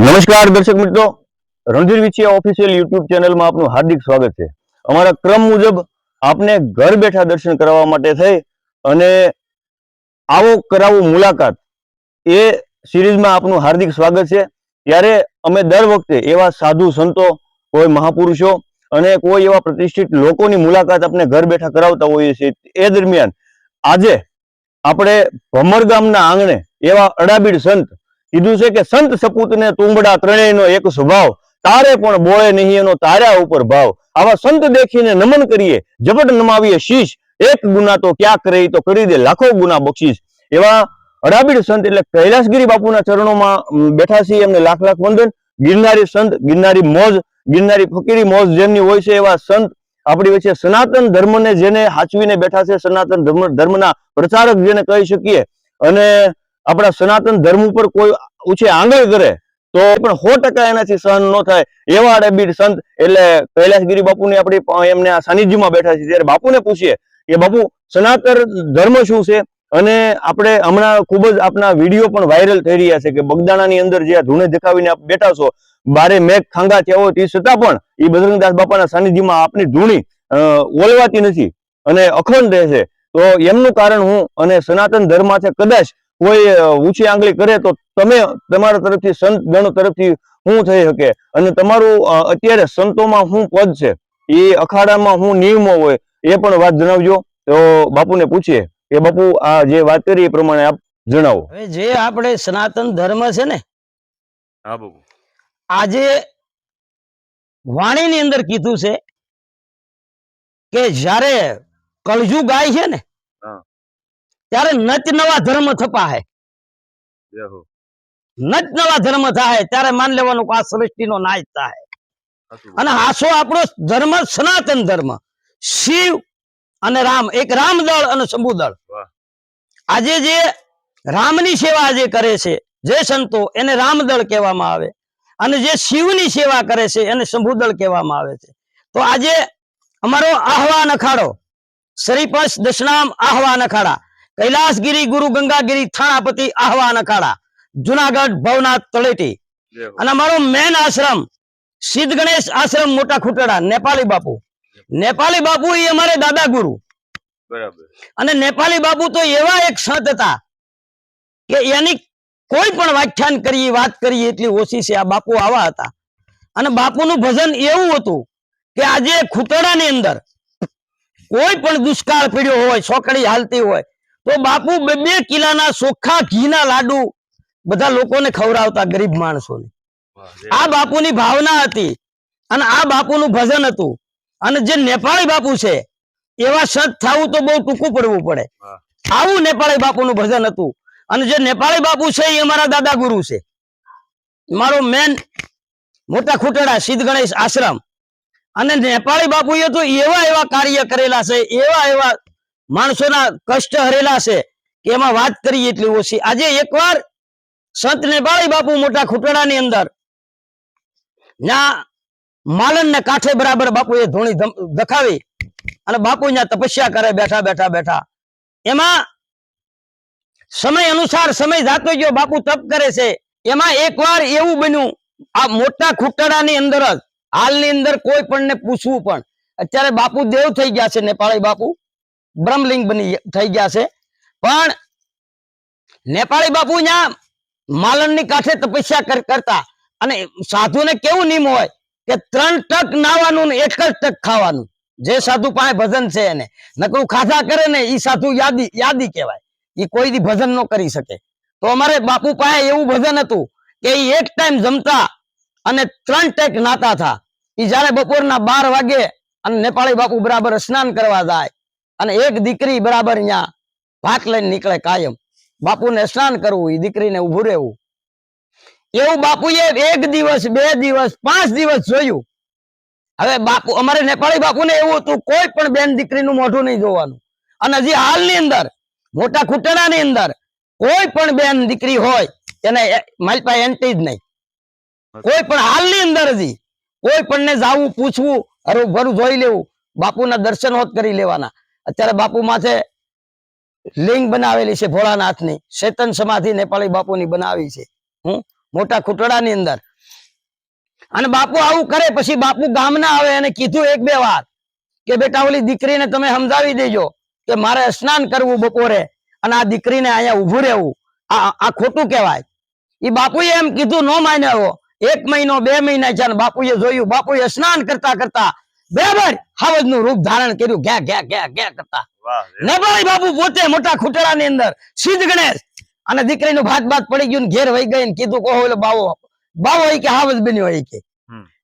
નમસ્કાર દર્શક મિત્રો. રણધીર વિછિયા ઓફિશિયલ યુટ્યુબ ચેનલમાં આપનું હાર્દિક સ્વાગત છે. અમારા ક્રમ મુજબ આપને ઘર બેઠા દર્શન કરાવવા માટે થઈ અને આવો કરાવો મુલાકાત એ સિરીઝમાં આપનું હાર્દિક સ્વાગત છે. ત્યારે અમે દર વખતે એવા સાધુ સંતો, કોઈ મહાપુરુષો અને કોઈ એવા પ્રતિષ્ઠિત લોકોની મુલાકાત આપણે ઘર બેઠા કરાવતા હોઈએ છીએ. એ દરમિયાન આજે આપણે ભમર ગામના આંગણે એવા અડાબીડ સંત કીધું છે કે સંત સપૂતને તુંબડા ત્રણેયનો એક સ્વભાવ, તારે પણ બોળે નહીં એનો તાર્યા ઉપર ભાવ. આવા સંત દેખીને નમન કરીએ જપટ નમાવીએ શીશ, એક ગુના તો ક્યાં કરે તો કરી દે લાખો ગુના બક્ષીશ એવા અડાબીડ સંત એટલે કૈલાસગીરી બાપુના ચરણોમાં બેઠા છીએ એમને લાખ લાખ વંદન. ગિરનારી સંત, ગિરનારી મોજ, ગિરનારી ફકીરી મોજ જેમની હોય છે એવા સંત આપણી વચ્ચે સનાતન ધર્મને જેને હાચવીને બેઠા છે, સનાતન ધર્મ, ધર્મના પ્રચારક જેને કહી શકીએ. અને આપણા સનાતન ધર્મ ઉપર કોઈ ઉછે આંગળ કરે, તો પણ સો ટકા એનાથી સહન ન થાય. એવા અડબીડ સંત, એટલે કૈલાસગીરી બાપુની આપણી એમને આ સાનિધ્યમાં બેઠા છે, ત્યારે બાપુને પૂછીએ કે, બાપુ, સનાતન ધર્મ શું છે? અને આપણે હમણાં ખૂબ જ આપના વીડિયો પણ વાયરલ થઈ રહ્યા છે કે, બગદાણાની અંદર જે ધૂણે દેખાવીને આપ બેઠા છો, બારે મેઘ ખાંગા થયા હોય તે છતાં પણ એ બજરંગદાસ બાપાના સાનિધ્યમાં આપની ધૂણી ઓલવાતી નથી અને અખંડ રહે છે. તો એમનું કારણ હું અને સનાતન ધર્મ છે કદાચ કોઈ ઊંચી આંગળી કરે તો તમે તમારા તરફથી સંત ગણ તરફથી હું થઈ શકે. અને તમારું અત્યારે સંતોમાં શું પદ છે. એ અખાડામાં શું નિયમો હોય એ પણ વાત જણાવજો. તો બાપુને પૂછીએ કે બાપુ આ જે વાત કરી એ પ્રમાણે આપ જણાવો. હવે જે આપણે સનાતન ધર્મ છે ને હા બાપુ. આજે વાણીની અંદર કીધું છે કે જ્યારે કળજુ ગાય છે ને હા. ત્યારે નચ નવા ધર્મ થપા હે. નત નવા ધર્મ થાય ત્યારે માન લેવાનું કે આ સૃષ્ટિનો નાશ થાય અને હાસો આપણો ધર્મ સનાતન ધર્મ. શિવ અને રામ એક રામદળ અને શંભુ દળ આજે જે રામની સેવા આજે કરે છે જે સંતો એને રામદળ કહેવામાં આવે. અને જે શિવની સેવા કરે છે એને શંભુદળ કહેવામાં આવે છે. તો આજે અમારો આહવાન અખાડો શ્રીપંચ દશનામ આહવાન અખાડા કૈલાસગીરી ગુરુ ગંગાગીરી થાણાપતિ આહવાન અખાડા જુનાગઢ ભવનાથ તળેટી. અને અમારો મેન આશ્રમ સિદ્ધ ગણેશ આશ્રમ મોટા ખુટડા નેપાળી બાપુ. નેપાળી બાપુ એ અમારે દાદા ગુરુ. અને નેપાળી બાપુ તો એવા એક સંત હતા કે એની કોઈ પણ વ્યાખ્યાન કરીએ વાત કરીએ એટલી ઓછી છે. આ બાપુ આવા હતા. અને બાપુનું ભજન એવું હતું કે આજે ખુટડાની અંદર કોઈ પણ દુષ્કાળ પીડ્યો હોય છોકડી હાલતી હોય તો બાપુ બે બે કિલાના ચોખ્ખા ઘીના લાડુ બધા લોકોને ખવડાવતા ગરીબ માણસોને. આ બાપુની ભાવના હતી અને આ બાપુનું ભજન હતું. અને જે નેપાળી બાપુ છે એવા સત થવું તો બહુ ટૂંકું પડવું પડે. આવું નેપાળી બાપુનું ભજન હતું. અને જે નેપાળી બાપુ છે એ મારા દાદા ગુરુ છે. મારો મેન મોટા ખૂટડા સિદ્ધ ગણેશ આશ્રમ. અને નેપાળી બાપુએ તો એવા એવા કાર્ય કરેલા છે એવા એવા માણસોના કષ્ટ હરેલા છે કે એમાં વાત કરી એટલી ઓછી. આજે એકવાર સંત નેપાળી બાપુ મોટા ખૂટડાની અંદર ના માલન ને કાંઠે બરાબર બાપુએ ધોણી દખાવી અને બાપુ ત્યાં તપસ્યા કરે, બેઠા બેઠા બેઠા. એમાં સમય અનુસાર સમય જાતો ગયો, બાપુ તપ કરે છે. એમાં એકવાર એવું બન્યું, આ મોટા ખૂટડાની અંદર જ, હાલની અંદર કોઈ પણ ને પૂછવું પણ. અત્યારે બાપુ દેવ થઈ ગયા છે નેપાળી બાપુ. બ્રહ્મલિંગ બની થઈ ગયા છે. પણ નેપાળી બાપુ ત્યાં માલણની કાંઠે તપસ્યા કરતા. અને સાધુને કેવું નિયમ હોય કે ત્રણ ટક નાવાનું એક જ ટક ખાવાનું. જે સાધુ પાસે ભજન છે એને. નકરું ખાધા કરે ને એ સાધુ યાદી યાદી કહેવાય. એ કોઈ દી ભજન ન કરી શકે. તો અમારે બાપુ પાસે એવું ભજન હતું કે એ એક ટાઈમ જમતા અને ત્રણ ટેક નાતા થા. એ જયારે બપોરના બાર વાગે અને નેપાળી બાપુ બરાબર સ્નાન કરવા જાય અને એક દીકરી બરાબર અહીંયા ભાત લઈને નીકળે કાયમ. બાપુને સ્નાન કરવું, એ દીકરીને ઉભું રહેવું. એવું બાપુએ એક દિવસ, બે દિવસ, પાંચ દિવસ જોયું. હવે બાપુ, અમારે નેપાળી બાપુને એવું હતું, કોઈ પણ બેન દીકરીનું મોઢું નહીં જોવાનું. અને હજી હાલની અંદર, મોટા ખૂટણાની અંદર, કોઈ પણ બેન દીકરી હોય, એને મારી પાસે એન્ટી જ નહીં. કોઈ પણ હાલની અંદર હજી, કોઈ પણ ને જાવું, પૂછવું હરું ભરું જોઈ લેવું, બાપુના દર્શન હોત કરી લેવાના. અત્યારે બાપુ માથે લિંગ બનાવેલી છે ભોળાનાથની. ચેતન સમાધિ નેપાળી બાપુની બનાવી છે. હું મોટા ખુટડાની અંદર. અને બાપુ આવું કરે પછી બાપુ ગામના આવે અને કીધું એક બે વાર કે બેટા ઓલી દીકરીને તમે સમજાવી દેજો કે મારે સ્નાન કરવું બપોરે અને આ દીકરીને અહીંયા ઉભું રહેવું. આ આ ખોટું કહેવાય. એ બાપુએ એમ કીધું, નો માન્યો. એક મહિનો, બે મહિના છે બાપુએ જોયું, બાપુએ સ્નાન કરતા કરતા બરાબર? હાવજનું રૂપ ધારણ કર્યું ઘે ઘે ઘે ઘે કરતા. નેપાળી બાપુ પોતે મોટા ખૂટડાની અંદર સિદ્ધ ગણેશ. અને દીકરીનું ભાત ભાત પડી ગયું ઘેર વહી ગઈ કીધું કહો એટલે બાવો. બાવો હોય કે હાવજ બન્યો હોય કે.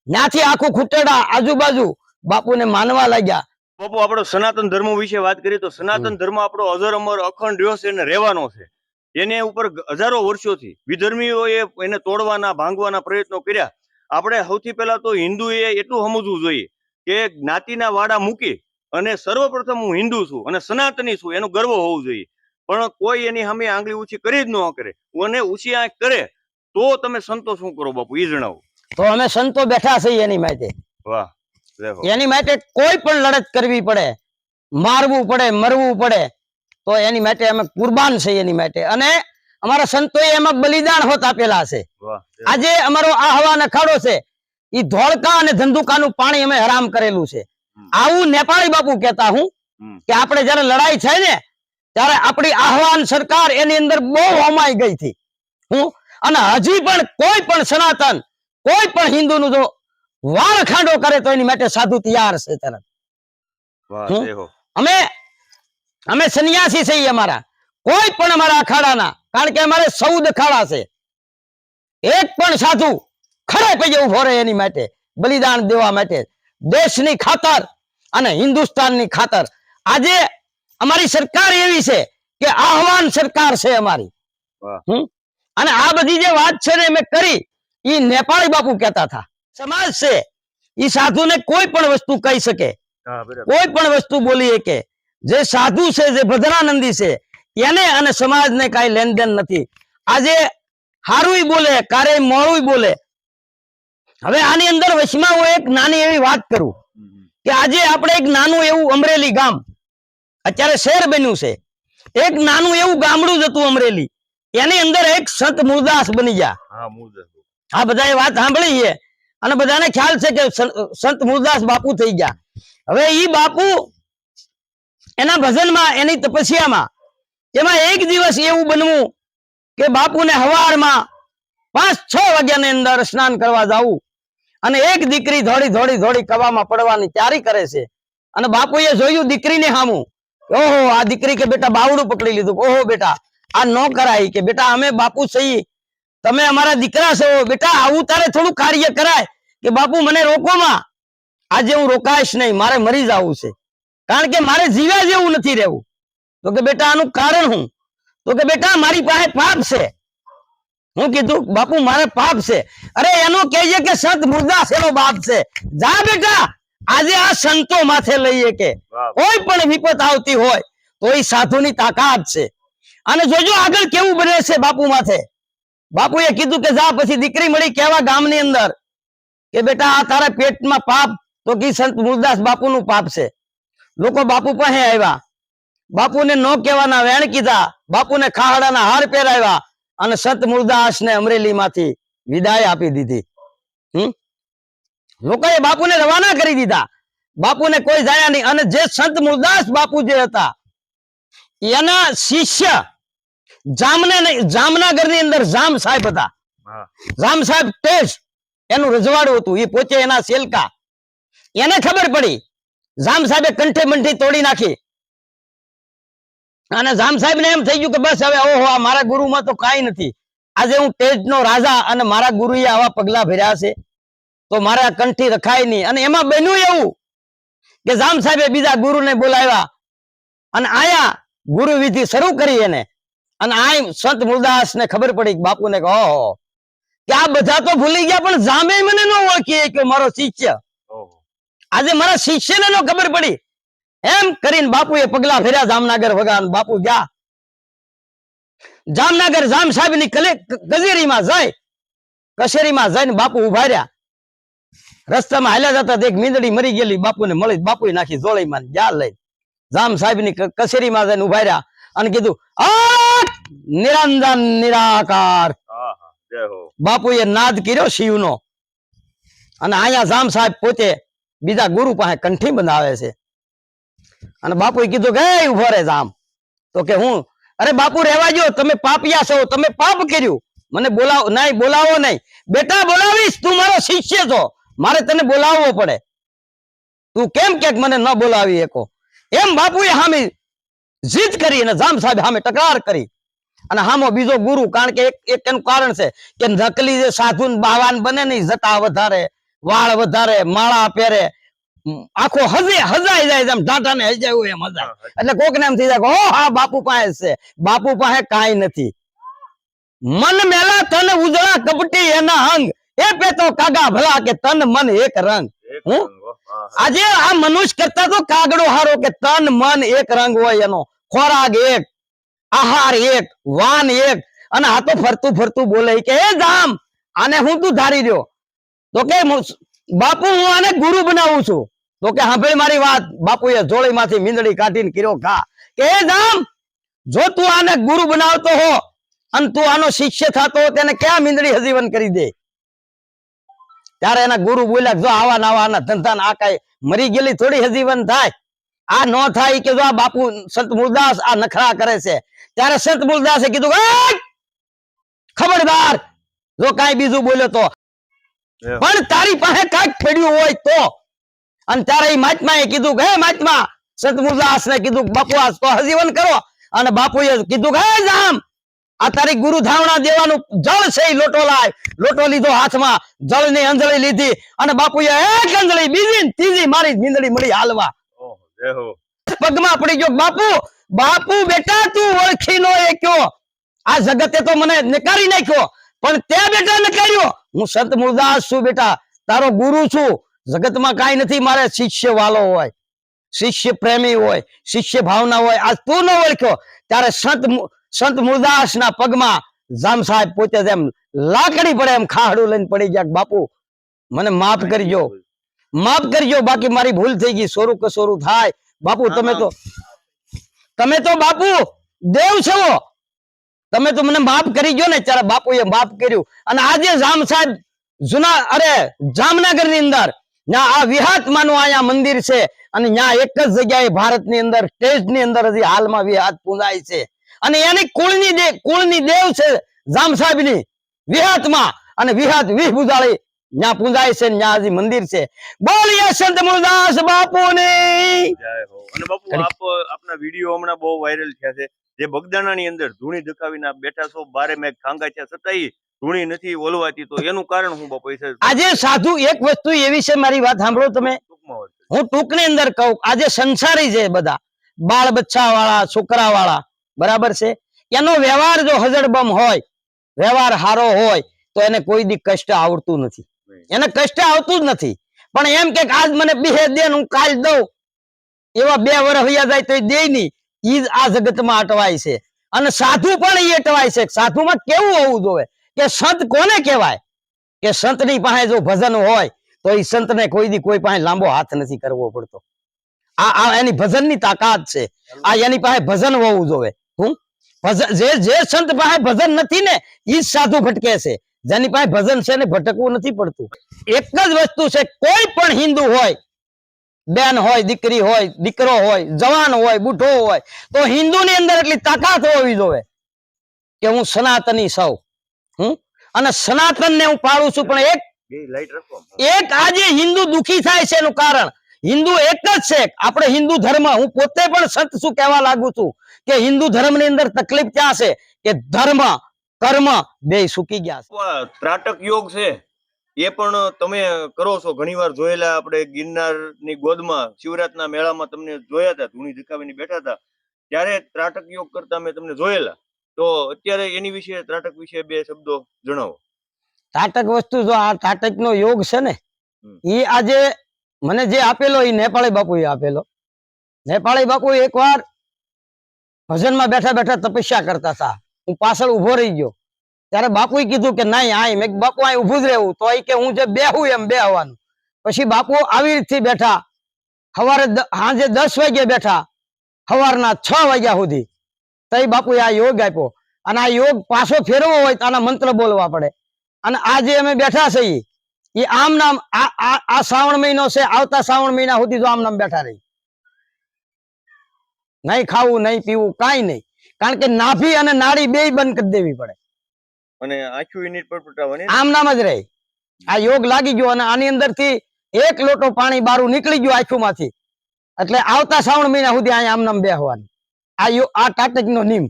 ત્યાંથી આખું ખૂટડા આજુબાજુ બાપુને માનવા લાગ્યા. બાપુ આપણો સનાતન ધર્મ વિશે વાત કરીએ તો સનાતન ધર્મ આપણો અજર અમર અખંડ રહ્યો છે અને રહેવાનો છે. એને ઉપર હજારો વર્ષોથી વિધર્મીઓએ એને તોડવાના ભાંગવાના પ્રયત્નો કર્યા. આપણે સૌથી પહેલા તો હિન્દુએ એટલું સમજવું જોઈએ કે જ્ઞાતિના વાડા મૂકી અને સર્વપ્રથમ હું હિન્દુ છું અને સનાતની છું એનો ગર્વ હોવો જોઈએ. પણ કોઈ એની સામે આંગળી ઊંચી કરી જ ન કરે. અને ઊંચી આંખ કરે તો તમે સંતો શું કરો બાપુ? એ જણાવો. તો અમે સંતો બેઠા છીએ એની માટે વાહ એની માટે કોઈ પણ લડત કરવી પડે મારવું પડે મરવું પડે તો એની માટે અમે કુરબાન છીએ એની માટે અને અમારા સંતોએ એમાં બલિદાન હોત આપેલા છે આજે અમારો આ હવાનો અખાડો છે. ઈ ધોળકા અને ધંધુકાનું પાણી અમે હરામ કરેલું છે. આવું નેપાળી બાપુ કહેતા હું કે આપણે જયારે લડાઈ છે ને ત્યારે આપણી આહવાન સરકાર એની અંદર બહુ હોમાઈ ગઈ હતી. હું અને હજી પણ કોઈ પણ સનાતન કોઈ પણ હિન્દુનું જો વાળ ખાંડો કરે તો એની માટે સાધુ તૈયાર છે તરત. અમે અમે સંન્યાસી છીએ અમારા. કોઈ પણ અમારા અખાડાના કારણ કે અમારે સૌદ અખાડા છે. એક પણ સાધુ પગે ઊભો રહે એની માટે બલિદાન દેવા માટે. દેશની ખાતર અને હિન્દુસ્તાનની ખાતર. આજે અમારી સરકાર એવી છે કે આહવાન સરકાર છે અમારી. અને આ બધી જે વાત છે ને મેં કરી એ નેપાળી બાપુ કહેતા હતા. સમાજ છે. એ સાધુને કોઈ પણ વસ્તુ કહી શકે. કોઈ પણ વસ્તુ બોલી શકે. જે સાધુ છે જે ભદ્રાનંદી છે એને અને સમાજને કાંઈ લેનદેન નથી. આજે હારુંય બોલે કારે મોડું બોલે હવે આની અંદર વચમાં હું એક નાની એવી વાત કરું કે આજે આપણે એક નાનું એવું અમરેલી ગામ અત્યારે શહેર બન્યું છે. એક નાનું એવું ગામડું જ હતું અમરેલી. એની અંદર એક સંત મુરદાસ બની ગયા. આ બધા વાત સાંભળી છે. અને બધાને ખ્યાલ છે કે સંત મૂળદાસ બાપુ થઈ ગયા. હવે ઈ બાપુ એના ભજનમાં એની તપસ્યામાં એમાં એક દિવસ એવું બનવું કે બાપુને હવારમાં પાંચ છ વાગ્યાની અંદર સ્નાન કરવા જવું. અને એક દીકરી ધોડી ધોડી ધોડી કવામાં પડવાની તૈયારી કરે છે. અને બાપુએ જોયું દીકરીને સામું ઓહો, આ દીકરી કે બેટા બાવડું પકડી લીધું. ઓહો બેટા, આ ન કરાય કે બેટા અમે બાપુ સહી. તમે અમારા દીકરા છો. બેટા, આવું તારે થોડું કાર્ય કરાય કે બાપુ મને રોકોમાં આજે હું રોકાઈશ નહીં, મારે મરી જવું છે. કારણ કે મારે જીવ્યા જેવું નથી રહેવું. તો કે બેટા આનું કારણ હું? તો કે બેટા મારી પાસે પાપ છે. હું કીધું બાપુ મારે પાપ છે. અરે એનો કહેજે કે સંત મુરદાસ એનો બાપ છે. જા બેટા આજે આ સંતો માથે લઈએ કે. કોઈ પણ વિપત આવતી હોય તો એ સાધુની તાકાત છે. અને જોજો આગળ કેવું બને છે બાપુ માથે. બાપુએ કીધું કે જા પછી દીકરી મળી કેવા ગામની અંદર? કે બેટા આ તારા પેટમાં પાપ તો કી સંત મુરદાસ બાપુનું પાપ છે? લોકો બાપુ પાસે આવ્યા. બાપુને નો કહેવાના વેણ કીધા. બાપુને ખાહડાના હાર પહેરાવ્યા. અને સંત અમરેલી અમરેલીમાંથી વિદાય આપી દીધી. હમ? લોકોએ બાપુને રવાના કરી દીધા. બાપુને કોઈ જાયા નહીં. અને જે સંત મુરદાસ બાપુ જે હતા એના શિષ્ય જામને જામનગરની અંદર જામ સાહેબ હતા. જામ સાહેબ તેજ એનું રજવાડું હતું. એ પોતે એના સેલકા. એને ખબર પડી. જામ સાહેબે કંઠે મંઠી તોડી નાખી. અને જામ સાહેબ ને એમ થઈ ગયું કે બસ હવે ઓહો આ મારા ગુરુમાં તો કાંઈ નથી. આજે હું તેજ નો રાજા અને મારા ગુરુએ આવા પગલા ભર્યા છે. તો મારા કંઠી રખાય નહીં. અને એમાં બન્યું એવું કે જામ સાહેબે બીજા ગુરુને બોલાવ્યા અને આયા ગુરુ વિધિ શરૂ કરી એને. અને આ સંત મુરદાસ ને ખબર પડી બાપુને કે ઓહો કે આ બધા તો ભૂલી ગયા પણ જામે મને ન ઓળખીએ કે મારો શિષ્ય. આજે મારા શિષ્યને નો ખબર પડી. એમ કરીને બાપુએ પગલા ફેર્યા જામનગર વગા બાપુ ગયા. જામનગર જામ સાહેબની કચેરીમાં જાય. કચેરીમાં જઈને બાપુ ઊભા રહ્યા. રસ્તામાં હાલ્યા જતા એક મીંદડી મરી ગયેલી. બાપુને મળી બાપુ નાખી જોળીમાં ગયા લઈ જામ સાહેબની કચેરીમાં જઈને ઊભા રહ્યા અને કીધું નિરંજન નિરાકાર. જય બાપુએ નાદ કર્યો શિવનો. અને અહીંયા જામ સાહેબ પોતે બીજા ગુરુ પાસે કંઠી બંધાવે છે. અને બાપુએ કીધું કે ઊભો રે જામ. તો કે, હું? અરે બાપુ, રહેવા જો તમે પાપિયા છો. તમે પાપ કર્યું. મને બોલાવો નહીં બોલાવો નહીં. બેટા, બોલાવીશ. તું મારો શિષ્ય છો. મારે તને બોલાવવો પડે. તું કેમ કે મને ન બોલાવી એકો એમ બાપુએ સામે જીદ કરી અને જામ સાહેબ સામે ટકરાર કરી. અને હામો બીજો ગુરુ, કારણ કે એક એનું કારણ છે કે નકલી જે સાધુ બાવાન બને ને ઈ જટા વધારે, વાળ વધારે, માળા પહેરે આખો હજે હજાઈ જાય એમ ટાટા ને હજાયું એમ હજાય એટલે કોક ને એમ થઈ જાય ઓ હા બાપુ પાસે છે. બાપુ પાસે કાંઈ નથી. મન મેલા તન ઉજળા કપટી એના અંગ. એ પેતો કાગા ભલા કે તન મન એક રંગ. હા. આજે આ મનુષ્ય કરતા તો કાગડો હારો કે તન મન એક રંગ હોય એનો. ખોરાક એક આહાર એક વાન એક. અને આ તો ફરતું ફરતું બોલે કે એ જામ આને હું તું ધારી રહ્યો તો કે બાપુ હું આને ગુરુ બનાવું છું. તો કે સાંભળી મારી વાત. બાપુએ જોડીમાંથી મીંદડી કાઢીને કર્યો ઘા કે હે ધામ જો તું આને ગુરુ બનાવતો હો અને તું આનો શિષ્ય થતો હો તેને ક્યાં મીંદડી હજીવન કરી દે? ત્યારે એના ગુરુ બોલ્યા જો આવા નાવા આના ધંધા આ કઈ મરી ગયેલી થોડી હજીવન થાય. આ ન થાય કે જો આ બાપુ સંત મૂળદાસ આ નખરા કરે છે. ત્યારે સંત મૂળદાસે કીધું ખબરદાર. જો કાઈ બીજું બોલ્યો તો પણ તારી પાસે કાંઈક ફેડ્યું હોય તો અને ત્યારે એ મહાત્માએ કીધું કે હે મહાત્મા સંત મૂળદાસ ને કીધું બકવાસ તો હજીવન કરો. અને બાપુએ કીધું કે હે જામ આ તારી ગુરુ ધાવણા દેવાનું જળ છે લોટો લાય. લોટો લીધો હાથમાં જળની અંજળી લીધી અને બાપુએ એક અંજળી બીજી ત્રીજી મારી મીંદડી મળી હાલવા. પગમાં પડી ગયો બાપુ બાપુ બેટા તું ઓળખી નો એ કયો? આ જગતે તો મને નકારી નાખ્યો પણ તે બેટા નકાર્યો. હું સંત મુરદાસ છું બેટા તારો ગુરુ છું જગતમાં કાંઈ નથી મારે શિષ્ય વાલો હોય શિષ્ય પ્રેમી હોય શિષ્ય ભાવના હોય આ તું ન ઓળખ્યો ત્યારે સંત સંત મુરદાસ ના પગમાં જામ સાહેબ પોતે એમ લાકડી પડે એમ ખાહડું લઈને પડી ગયા બાપુ મને માફ કરજો માફ કરજો બાકી મારી ભૂલ થઈ ગઈ સોરું કસોરું થાય. બાપુ તમે તો તમે તો બાપુ દેવ છો. તમે તો મને માફ કરી ગયો ને ત્યારે બાપુએ માફ કર્યું. અને આજે જામ સાહેબ જુના અરે જામનગરની અંદર ત્યાં આ વિહાતમાનું અહીંયા મંદિર છે અને ત્યાં એક જ જગ્યાએ ભારતની અંદર સ્ટેજ અંદર હજી હાલમાં વિહાત પૂજાય છે. અને એની કુળની દેવ કુળની દેવ છે જામ સાહેબની વિહાતમાં. અને વિહાત વિહ પૂજાળી ત્યાં પૂજાય છે ને ત્યાં હજી મંદિર છે. બોલીએ સંત મુરદાસ બાપુ ને અને બાપુ. આપ આપના વીડિયો હમણાં બહુ વાયરલ થયા છે. જે બગદાણાની અંદર ધૂણી ધકાવીને બેઠા છો બારે મેં ખાંગા છે છતાંય ધૂણી નથી ઓલવાતી તો એનું કારણ હું બાપુ? છે આજે સાધુ એક વસ્તુ એવી છે મારી વાત સાંભળો તમે. હું ટૂંકની અંદર કહું આજે સંસારી છે બધા બાળ બચ્ચા વાળા છોકરા વાળા બરાબર છે? એનો વ્યવહાર જો હજડબમ હોય વ્યવહાર સારો હોય તો એને કોઈ દી કષ્ટ આવડતું નથી. એને કષ્ટ આવતું જ નથી. પણ એમ કે આજ મને બેહે દે હું કાલ દઉં. એવા બે વર્ષ વયા જાય તો દે નહીં. ઈ આ જગતમાં અટવાય છે. અને સાધુ પણ એ અટવાય છે. સાધુમાં કેવું હોવું જોવે કે સંત કોને કહેવાય? કે સંતની પાસે જો ભજન હોય, તો એ સંતને કોઈ દી કોઈ પાસે લાંબો હાથ નથી કરવો પડતો. આ આ એની ભજનની તાકાત છે. આ એની પાસે ભજન હોવું જોવે હું? ભજન જે જે સંત પાસે ભજન નથી ને એ જ સાધુ ભટકે છે. જેની પાસે ભજન છે ને, ભટકવું નથી પડતું. એક જ વસ્તુ છે, કોઈ પણ હિન્દુ હોય બેન હોય દીકરી હોય દીકરો હોય જવાન હોય બુઢો હોય તો હિન્દુની અંદર એટલી તાકાત હોવી જોવે કે હું સનાતની સૌ. હું અને સનાતનને હું પાળું છું પણ એક એક આજે હિન્દુ દુખી થાય છે એનું કારણ. હિન્દુ એક જ છે. આપણે હિન્દુ ધર્મ હું પોતે પણ સંત શું કહેવા લાગુ છું કે હિન્દુ ધર્મની અંદર તકલીફ ક્યાં છે? કે ધર્મ કર્મ બે સુકી ગયા છે. ત્રાટક યોગ છે. એ પણ તમે કરો છો. ઘણીવાર જોયેલા આપણે ગિરનારની ગોદમાં શિવરાતના મેળામાં તમને જોયા હતા ધૂણી ધકાવીને બેઠા હતા. ત્યારે ત્રાટક યોગ કરતા મેં તમને જોયેલા. તો અત્યારે એની વિશે ત્રાટક વિશે બે શબ્દો જણાવો. ત્રાટક વસ્તુ જો આ ત્રાટક નો યોગ છે ને એ આજે મને જે આપેલો એ નેપાળી બાપુએ આપેલો. નેપાળી બાપુ એકવાર ભજનમાં બેઠા બેઠા તપસ્યા કરતા હતા. હું પાછળ ઊભો રહી ગયો. ત્યારે બાપુએ કીધું કે નહીં આય મેં બાપુ અહીં ઊભું જ રહેવું. તો એ કે હું જે બેહું એમ બેહવાનું. પછી બાપુ આવી રીતથી બેઠા. સવારે સાંજે દસ વાગે બેઠા. સવારના છ વાગ્યા સુધી. તો બાપુએ આ યોગ આપ્યો. અને આ યોગ પાછો ફેરવો હોય તો આના મંત્ર બોલવા પડે. અને આ જે અમે બેઠા છીએ, એ આમ નામ, આ શ્રાવણ મહિનો છે, આવતા શ્રાવણ મહિના સુધી જો આમ નામ બેઠા રહી. નહીં ખાવું, નહીં પીવું, કાંઈ નહીં. કારણ કે નાભી અને નાડી બે બંધ કરી દેવી પડે. અને આખું યુનિટ પર પટાવવાની. આમ જ રહે. આ યોગ લાગી ગયો અને આની અંદરથી એક લોટો પાણી બારું નીકળી ગયું આખું માંથી એટલે આવતા શ્રાવણ મહિના સુધી અહીંયા આમનામ બેહવાનું. આ આ ટાટક નો નિયમ.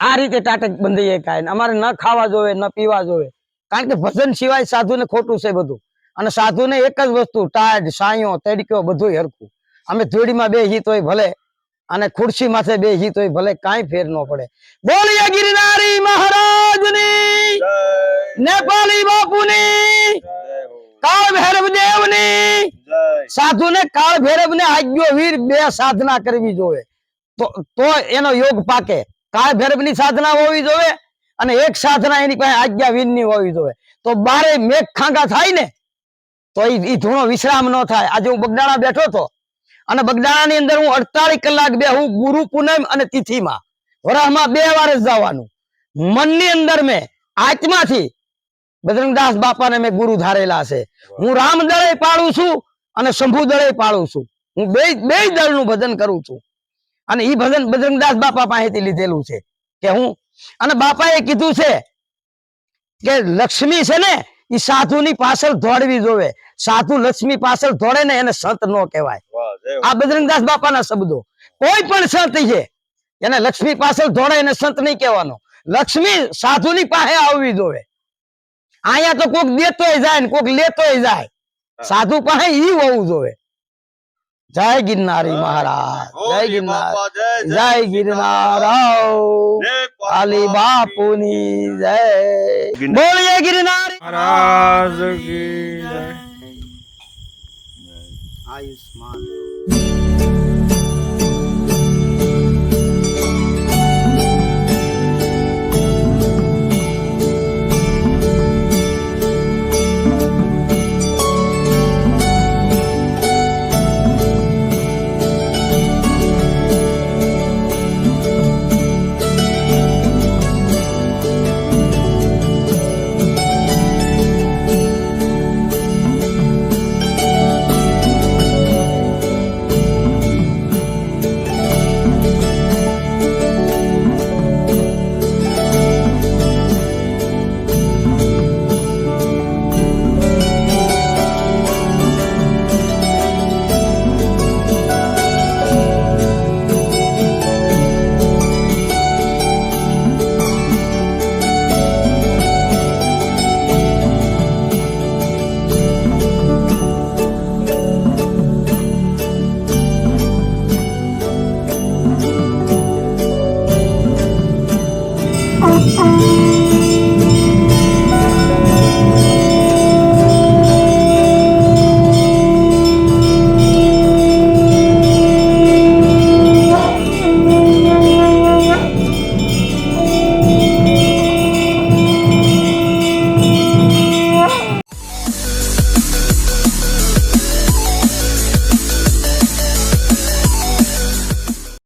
આ રીતે ટાટક બંધાઈએ કાંઈ. અમારે ન ખાવા જોવે, ન પીવા જોવે. કારણ કે ભજન સિવાય સાધુને ખોટું છે બધું. અને સાધુને એક જ વસ્તુ, ટાઢ, સાયો, તડક્યો બધું હરખું. અમે ધોળીમાં બે હિત હોય ભલે અને ખુરશી માથે બે તો ભલે કાંઈ ફેર ન પડે. બોલીએ ગિરનારી મહારાજની નેપાળી બાપુની કાળ ભૈરવ દેવની સાધુ ને કાળ ભૈરવ ને આજ્ઞો વીર બે સાધના કરવી જોવે. તો તો એનો યોગ પાકે. કાળ ભૈરવની સાધના હોવી જોવે અને એક સાધના એની પાસે આજ્ઞા વીરની હોવી જોવે. તો બારે મેઘ ખાંગા થાય ને તો એ ધૂણો વિશ્રામ ન થાય. આજે હું બગદાણા બેઠો તો અને બગદાણા ની અંદર હું અડતાલીસ કલાક બે હું ગુરુ પૂનમ અને તિથિમાં. વરાહમાં બે વાર જ જવાનું. મનની અંદર મેં આત્માથી બજરંગદાસ બાપાને મેં ગુરુ ધારેલા છે. હું રામ દળે પાળું છું અને શંભુ દળે પાળું છું. હું બે બે દળનું ભજન કરું છું. અને એ ભજન બજરંગદાસ બાપા પાસેથી લીધેલું છે. કે હું અને બાપાએ કીધું છે કે લક્ષ્મી છે ને ઈ સાધુની પાછળ દોડવી જોવે. સાધુ લક્ષ્મી પાછળ દોડે ને એને સંત નો કહેવાય. આ બજરંગદાસ બાપાના શબ્દો. કોઈ પણ સંત છે એને લક્ષ્મી પાછળ દોડે એને સંત નહીં કહેવાનો. લક્ષ્મી સાધુની પાસે આવવી જોવે. અહીંયા તો કોક દેતોય જાય ને કોક લેતોય જાય. સાધુ પાસે ઈ હોવું જોવે. જય ગિરનારી મહારાજ જય ગિરનાર જય ગિરનાર. કાલી બાપુની જય. બોલીએ ગિરનારી. મહારાજ